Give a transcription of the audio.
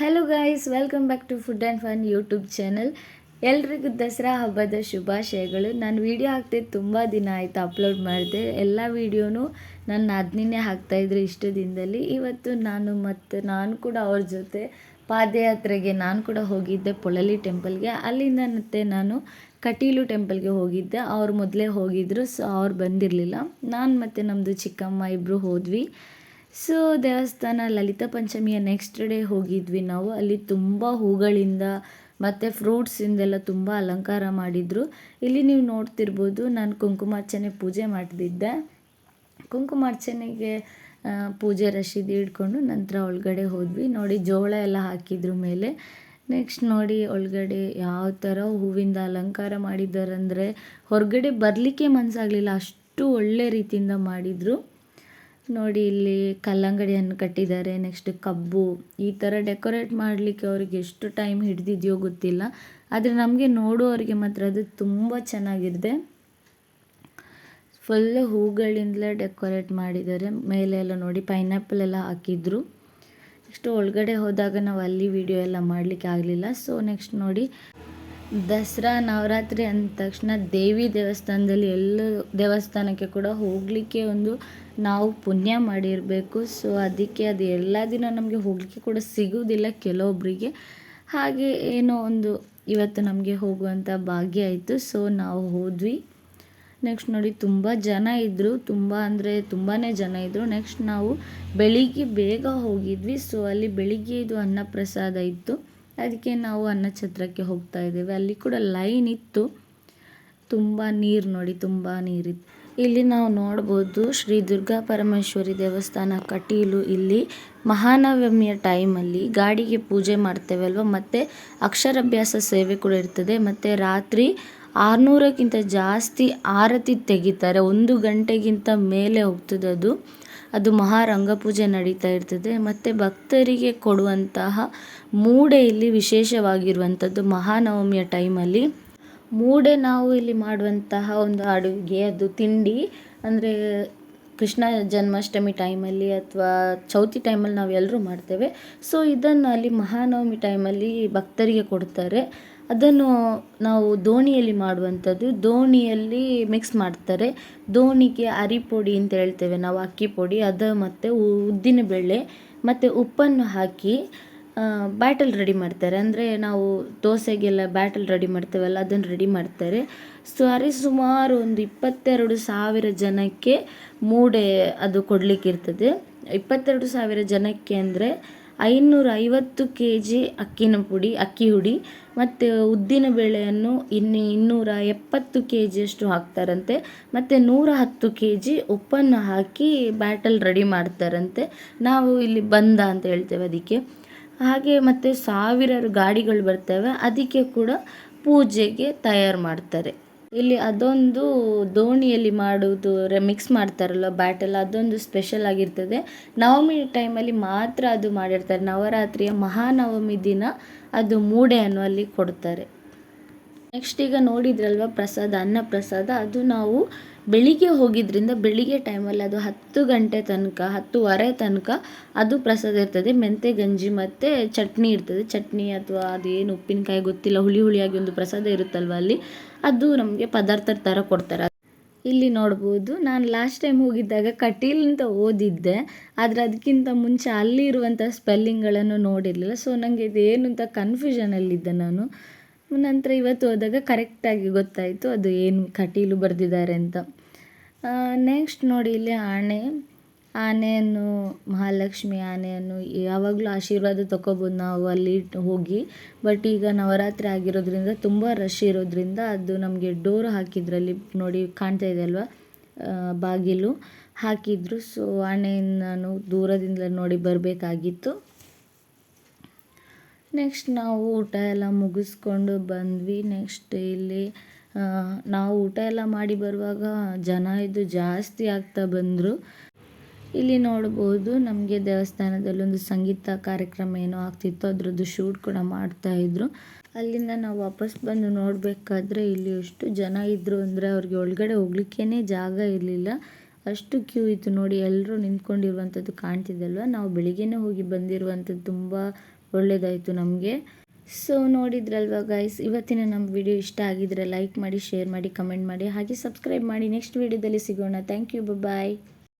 Hello guys welcome back to food and fun YouTube channel ಎಲ್ರಿಗೂ ದಸರಾ ಹಬ್ಬದ ಶುಭಾಶಯಗಳು. ನಾನು ವಿಡಿಯೋ ಹಾಕ್ತಿದ್ದು ತುಂಬ ದಿನ ಆಯಿತು ಅಪ್ಲೋಡ್ ಮಾಡಿದೆ. ಎಲ್ಲ ವೀಡಿಯೋನು ನನ್ನ ಅದನ್ನೇ ಹಾಕ್ತಾಯಿದ್ರು ಇಷ್ಟು ದಿನದಲ್ಲಿ. ಇವತ್ತು ನಾನು ಮತ್ತು ನಾನು ಕೂಡ ಅವ್ರ ಜೊತೆ ಪಾದಯಾತ್ರೆಗೆ ನಾನು ಕೂಡ ಹೋಗಿದ್ದೆ ಪೊಳಲಿ ಟೆಂಪಲ್ಗೆ ಅಲ್ಲಿಂದ ಮತ್ತೆ ನಾನು ಕಟೀಲು ಟೆಂಪಲ್ಗೆ ಹೋಗಿದ್ದೆ. ಅವ್ರು ಮೊದಲೇ ಹೋಗಿದ್ದರು ಸೊ ಅವ್ರು ಬಂದಿರಲಿಲ್ಲ. ನಾನು ಮತ್ತು ನಮ್ಮದು ಚಿಕ್ಕಮ್ಮ ಇಬ್ಬರು ಹೋದ್ವಿ. ಸೊ ದೇವಸ್ಥಾನ ಲಲಿತ ಪಂಚಮಿಯ ನೆಕ್ಸ್ಟ್ ಡೇ ಹೋಗಿದ್ವಿ ನಾವು. ಅಲ್ಲಿ ತುಂಬ ಹೂಗಳಿಂದ ಮತ್ತು ಫ್ರೂಟ್ಸಿಂದೆಲ್ಲ ತುಂಬ ಅಲಂಕಾರ ಮಾಡಿದರು. ಇಲ್ಲಿ ನೀವು ನೋಡ್ತಿರ್ಬೋದು, ನಾನು ಕುಂಕುಮಾರ್ಚನೆ ಪೂಜೆ ಮಾಡ್ತಿದ್ದೆ ಕುಂಕುಮಾರ್ಚನೆಗೆ ಪೂಜೆ ರಶೀದಿ ಹಿಡ್ಕೊಂಡು ನಂತರ ಒಳಗಡೆ ಹೋದ್ವಿ. ನೋಡಿ, ಜೋಳ ಎಲ್ಲ ಹಾಕಿದ್ರು ಮೇಲೆ. ನೆಕ್ಸ್ಟ್ ನೋಡಿ, ಒಳಗಡೆ ಯಾವ ಥರ ಹೂವಿಂದ ಅಲಂಕಾರ ಮಾಡಿದ್ದಾರೆ ಅಂದರೆ ಹೊರಗಡೆ ಬರಲಿಕ್ಕೆ ಮನಸ್ಸಾಗಲಿಲ್ಲ ಅಷ್ಟು ಒಳ್ಳೆ ರೀತಿಯಿಂದ ಮಾಡಿದರು. ನೋಡಿ ಇಲ್ಲಿ ಕಲ್ಲಂಗಡಿಯನ್ನು ಕಟ್ಟಿದ್ದಾರೆ ನೆಕ್ಸ್ಟ್ ಕಬ್ಬು. ಈ ಥರ ಡೆಕೋರೇಟ್ ಮಾಡಲಿಕ್ಕೆ ಅವ್ರಿಗೆ ಎಷ್ಟು ಟೈಮ್ ಹಿಡಿದಿದೆಯೋ ಗೊತ್ತಿಲ್ಲ. ಆದರೆ ನಮಗೆ ನೋಡುವವರಿಗೆ ಮಾತ್ರ ಅದು ತುಂಬ ಚೆನ್ನಾಗಿದೆ. ಫುಲ್ ಹೂಗಳಿಂದಲೇ ಡೆಕೋರೇಟ್ ಮಾಡಿದ್ದಾರೆ. ಮೇಲೆ ಎಲ್ಲ ನೋಡಿ ಪೈನಾಪಲ್ ಎಲ್ಲ ಹಾಕಿದ್ರು. ನೆಕ್ಸ್ಟ್ ಒಳಗಡೆ ಹೋದಾಗ ನಾವು ಅಲ್ಲಿ ವಿಡಿಯೋ ಎಲ್ಲ ಮಾಡಲಿಕ್ಕೆ ಆಗಲಿಲ್ಲ. ಸೊ ನೆಕ್ಸ್ಟ್ ನೋಡಿ ದಸರಾ ನವರಾತ್ರಿ ಅಂದ ತಕ್ಷಣ ದೇವಿ ದೇವಸ್ಥಾನದಲ್ಲಿ ಎಲ್ಲ ದೇವಸ್ಥಾನಕ್ಕೆ ಕೂಡ ಹೋಗಲಿಕ್ಕೆ ಒಂದು ನಾವು ಪುಣ್ಯ ಮಾಡಿರಬೇಕು. ಸೊ ಅದಕ್ಕೆ ಅದು ಎಲ್ಲ ದಿನ ನಮಗೆ ಹೋಗಲಿಕ್ಕೆ ಕೂಡ ಸಿಗುವುದಿಲ್ಲ ಕೆಲವೊಬ್ಬರಿಗೆ ಹಾಗೆ ಏನೋ ಒಂದು ಇವತ್ತು ನಮಗೆ ಹೋಗುವಂಥ ಭಾಗ್ಯ ಆಯಿತು. ಸೊ ನಾವು ಹೋದ್ವಿ. ನೆಕ್ಸ್ಟ್ ನೋಡಿ ತುಂಬ ಜನ ಇದ್ದರು ತುಂಬ ಅಂದರೆ ತುಂಬಾ ಜನ ಇದ್ದರು ನೆಕ್ಸ್ಟ್ ನಾವು ಬೆಳಿಗ್ಗೆ ಬೇಗ ಹೋಗಿದ್ವಿ. ಸೊ ಅಲ್ಲಿ ಬೆಳಿಗ್ಗೆ ಇದು ಅನ್ನಪ್ರಸಾದ ಇತ್ತು. ಅದಕ್ಕೆ ನಾವು ಅನ್ನಛತ್ರಕ್ಕೆ ಹೋಗ್ತಾ ಇದ್ದೇವೆ. ಅಲ್ಲಿ ಕೂಡ ಲೈನ್ ಇತ್ತು. ತುಂಬ ನೀರು ನೋಡಿ, ತುಂಬ ನೀರಿತ್ತು ಇಲ್ಲಿ ನಾವು ನೋಡ್ಬೋದು ಶ್ರೀ ದುರ್ಗಾ ಪರಮೇಶ್ವರಿ ದೇವಸ್ಥಾನ ಕಟೀಲು ಇಲ್ಲಿ ಮಹಾನವಮಿಯ ಟೈಮಲ್ಲಿ ಗಾಡಿಗೆ ಪೂಜೆ ಮಾಡ್ತೇವೆ ಅಲ್ವಾ? ಮತ್ತು ಅಕ್ಷರಾಭ್ಯಾಸ ಸೇವೆ ಕೂಡ ಇರ್ತದೆ. ಮತ್ತು ರಾತ್ರಿ ಆರುನೂರಕ್ಕಿಂತ ಜಾಸ್ತಿ ಆರತಿ ತೆಗಿತಾರೆ. ಒಂದು ಗಂಟೆಗಿಂತ ಮೇಲೆ ಹೋಗ್ತದೆ ಅದು. ಅದು ಮಹಾರಂಗ ಪೂಜೆ ನಡೀತಾ ಇರ್ತದೆ. ಮತ್ತು ಭಕ್ತರಿಗೆ ಕೊಡುವಂತಹ ಮೂಡೆ ಇಲ್ಲಿ ವಿಶೇಷವಾಗಿರುವಂಥದ್ದು ಮಹಾನವಮಿಯ ಟೈಮಲ್ಲಿ ಮೂಡೆ ನಾವು ಇಲ್ಲಿ ಮಾಡುವಂತಹ ಒಂದು ಅಡುಗೆ, ಅದು ತಿಂಡಿ. ಅಂದರೆ ಕೃಷ್ಣ ಜನ್ಮಾಷ್ಟಮಿ ಟೈಮಲ್ಲಿ ಅಥವಾ ಚೌತಿ ಟೈಮಲ್ಲಿ ನಾವು ಎಲ್ಲರೂ ಮಾಡ್ತೇವೆ. ಸೊ ಇದನ್ನು ಅಲ್ಲಿ ಮಹಾನವಮಿ ಟೈಮಲ್ಲಿ ಭಕ್ತರಿಗೆ ಕೊಡ್ತಾರೆ. ಅದನ್ನು ನಾವು ದೋಣಿಯಲ್ಲಿ ಮಾಡುವಂಥದ್ದು. ದೋಣಿಯಲ್ಲಿ ಮಿಕ್ಸ್ ಮಾಡ್ತಾರೆ. ದೋಣಿಗೆ ಅರಿಪೊಡಿ ಅಂತ ಹೇಳ್ತೇವೆ ನಾವು, ಅಕ್ಕಿ ಪೊಡಿ, ಅದು ಮತ್ತು ಉದ್ದಿನ ಬೇಳೆ, ಮತ್ತು ಉಪ್ಪನ್ನು ಹಾಕಿ ಬ್ಯಾಟಲ್ ರೆಡಿ ಮಾಡ್ತಾರೆ. ಅಂದರೆ ನಾವು ದೋಸೆಗೆಲ್ಲ ಬ್ಯಾಟಲ್ ರೆಡಿ ಮಾಡ್ತೇವಲ್ಲ, ಅದನ್ನು ರೆಡಿ ಮಾಡ್ತಾರೆ. ಸರಿ ಸುಮಾರು ಒಂದು ಇಪ್ಪತ್ತೆರಡು ಸಾವಿರ ಜನಕ್ಕೆ ಮೂಡೆ ಅದು ಕೊಡಲಿಕ್ಕಿರ್ತದೆ. ಇಪ್ಪತ್ತೆರಡು ಸಾವಿರ ಜನಕ್ಕೆ ಅಂದರೆ ಐನೂರ ಐವತ್ತು ಕೆ ಜಿ ಅಕ್ಕಿನ ಪುಡಿ, ಅಕ್ಕಿ ಹುಡಿ, ಮತ್ತು ಉದ್ದಿನ ಬೇಳೆಯನ್ನು ಇನ್ನು ಇನ್ನೂರ ಎಪ್ಪತ್ತು ಕೆ ಜಿಯಷ್ಟು ಹಾಕ್ತಾರಂತೆ. ಮತ್ತು ನೂರ ಹತ್ತು ಕೆ ಜಿ ಉಪ್ಪನ್ನು ಹಾಕಿ ಬ್ಯಾಟಲ್ ರೆಡಿ ಮಾಡ್ತಾರಂತೆ. ನಾವು ಇಲ್ಲಿ ಬಂದ ಅಂತ ಹೇಳ್ತೇವೆ ಅದಕ್ಕೆ. ಹಾಗೆ ಮತ್ತು ಸಾವಿರಾರು ಗಾಡಿಗಳು ಬರ್ತವೆ. ಅದಕ್ಕೆ ಕೂಡ ಪೂಜೆಗೆ ತಯಾರು ಮಾಡ್ತಾರೆ. ಇಲ್ಲಿ ಅದೊಂದು ದೋಣಿಯಲ್ಲಿ ಮಾಡುವುದು ಮಿಕ್ಸ್ ಮಾಡ್ತಾರಲ್ಲ ಬ್ಯಾಟಲ್ ಅದೊಂದು ಸ್ಪೆಷಲ್ ಆಗಿರ್ತದೆ. ನವಮಿ ಟೈಮಲ್ಲಿ ಮಾತ್ರ ಅದು ಮಾಡಿರ್ತಾರೆ. ನವರಾತ್ರಿಯ ಮಹಾನವಮಿ ದಿನ ಅದು ಮೂಡೆಯನ್ನು ಅಲ್ಲಿ ಕೊಡ್ತಾರೆ. ನೆಕ್ಸ್ಟ್ ಈಗ ನೋಡಿದ್ರಲ್ವ ಪ್ರಸಾದ ಅನ್ನ ಪ್ರಸಾದ ಅದು ನಾವು ಬೆಳಿಗ್ಗೆ ಹೋಗಿದ್ದರಿಂದ ಬೆಳಿಗ್ಗೆ ಟೈಮಲ್ಲಿ ಅದು ಹತ್ತು ಗಂಟೆ ತನಕ, ಹತ್ತುವರೆ ತನಕ ಅದು ಪ್ರಸಾದ ಇರ್ತದೆ. ಮೆಂತೆ, ಗಂಜಿ ಮತ್ತು ಚಟ್ನಿ ಇರ್ತದೆ. ಚಟ್ನಿ ಅಥವಾ ಅದೇನು ಉಪ್ಪಿನಕಾಯಿ ಗೊತ್ತಿಲ್ಲ, ಹುಳಿ ಹುಳಿಯಾಗಿ ಒಂದು ಪ್ರಸಾದ ಇರುತ್ತಲ್ವ ಅಲ್ಲಿ. ಅದು ನಮಗೆ ಪದಾರ್ಥದ ಥರ ಕೊಡ್ತಾರೆ. ಇಲ್ಲಿ ನೋಡ್ಬೋದು, ನಾನು ಲಾಸ್ಟ್ ಟೈಮ್ ಹೋಗಿದ್ದಾಗ ಕಟೀಲಿಂದ ಓದಿದ್ದೆ. ಆದರೆ ಅದಕ್ಕಿಂತ ಮುಂಚೆ ಅಲ್ಲಿ ಇರುವಂಥ ಸ್ಪೆಲ್ಲಿಂಗ್ಗಳನ್ನು ನೋಡಿರಲಿಲ್ಲ. ಸೊ ನನಗೆ ಇದೇನು ಅಂತ ಕನ್ಫ್ಯೂಷನಲ್ಲಿದ್ದೆ ನಾನು. ನಂತರ ಇವತ್ತು ಹೋದಾಗ ಕರೆಕ್ಟಾಗಿ ಗೊತ್ತಾಯಿತು. ಅದು ಏನು ಕಟೀಲು ಬರೆದಿದ್ದಾರೆ ಅಂತ. ನೆಕ್ಸ್ಟ್ ನೋಡಿ ಇಲ್ಲಿ ಆನೆ. ಆನೆಯನ್ನು, ಮಹಾಲಕ್ಷ್ಮಿ ಆನೆಯನ್ನು ಯಾವಾಗಲೂ ಆಶೀರ್ವಾದ ತಗೊಬೋದು ನಾವು ಅಲ್ಲಿ ಹೋಗಿ. ಬಟ್ ಈಗ ನವರಾತ್ರಿ ಆಗಿರೋದ್ರಿಂದ ತುಂಬ ರಶ್ ಇರೋದ್ರಿಂದ ಅದು ನಮಗೆ ಡೋರ್ ಹಾಕಿದ್ರಲ್ಲಿ ನೋಡಿ ಕಾಣ್ತಾ ಇದೆ ಅಲ್ವಾ? ಬಾಗಿಲು ಹಾಕಿದ್ರು. ಸೊ ಆನೆಯನ್ನು ನಾನು ದೂರದಿಂದ ನೋಡಿ ಬರಬೇಕಾಗಿತ್ತು. ನೆಕ್ಸ್ಟ್ ನಾವು ಊಟ ಎಲ್ಲ ಮುಗಿಸ್ಕೊಂಡು ಬಂದ್ವಿ. ನೆಕ್ಸ್ಟ್ ಇಲ್ಲಿ ನಾವು ಊಟ ಎಲ್ಲ ಮಾಡಿ ಬರುವಾಗ ಜನ ಇದು ಜಾಸ್ತಿ ಆಗ್ತಾ ಬಂದರು. ಇಲ್ಲಿ ನೋಡ್ಬೋದು ನಮಗೆ ದೇವಸ್ಥಾನದಲ್ಲಿ ಒಂದು ಸಂಗೀತ ಕಾರ್ಯಕ್ರಮ ಏನೋ ಆಗ್ತಿತ್ತು, ಅದರದ್ದು ಶೂಟ್ ಕೂಡ ಮಾಡ್ತಾ ಇದ್ರು. ಅಲ್ಲಿಂದ ನಾವು ವಾಪಸ್ ಬಂದು ನೋಡಬೇಕಾದ್ರೆ ಇಲ್ಲಿ ಎಷ್ಟು ಜನ ಇದ್ದರು ಅಂದರೆ ಅವ್ರಿಗೆ ಒಳಗಡೆ ಹೋಗ್ಲಿಕ್ಕೇ ಜಾಗ ಇರಲಿಲ್ಲ. ಅಷ್ಟು ಕ್ಯೂ ಇತ್ತು ನೋಡಿ ಎಲ್ಲರೂ ನಿಂತ್ಕೊಂಡಿರುವಂಥದ್ದು ಕಾಣ್ತಿದ್ದಲ್ವ? ನಾವು ಬೆಳಿಗ್ಗೆನೇ ಹೋಗಿ ಬಂದಿರುವಂಥದ್ದು ತುಂಬ ಒಳ್ಳೆಯದಾಯಿತು ನಮಗೆ. ಸೊ ನೋಡಿದ್ರಲ್ವ ಗೈಸ್ ಇವತ್ತಿನ ನಮ್ಮ ವಿಡಿಯೋ ಇಷ್ಟ ಆಗಿದ್ರೆ ಲೈಕ್ ಮಾಡಿ ಶೇರ್ ಮಾಡಿ ಕಮೆಂಟ್ ಮಾಡಿ, ಹಾಗೆ ಸಬ್ಸ್ಕ್ರೈಬ್ ಮಾಡಿ. ನೆಕ್ಸ್ಟ್ ವಿಡಿಯೋದಲ್ಲಿ ಸಿಗೋಣ. Thank you bye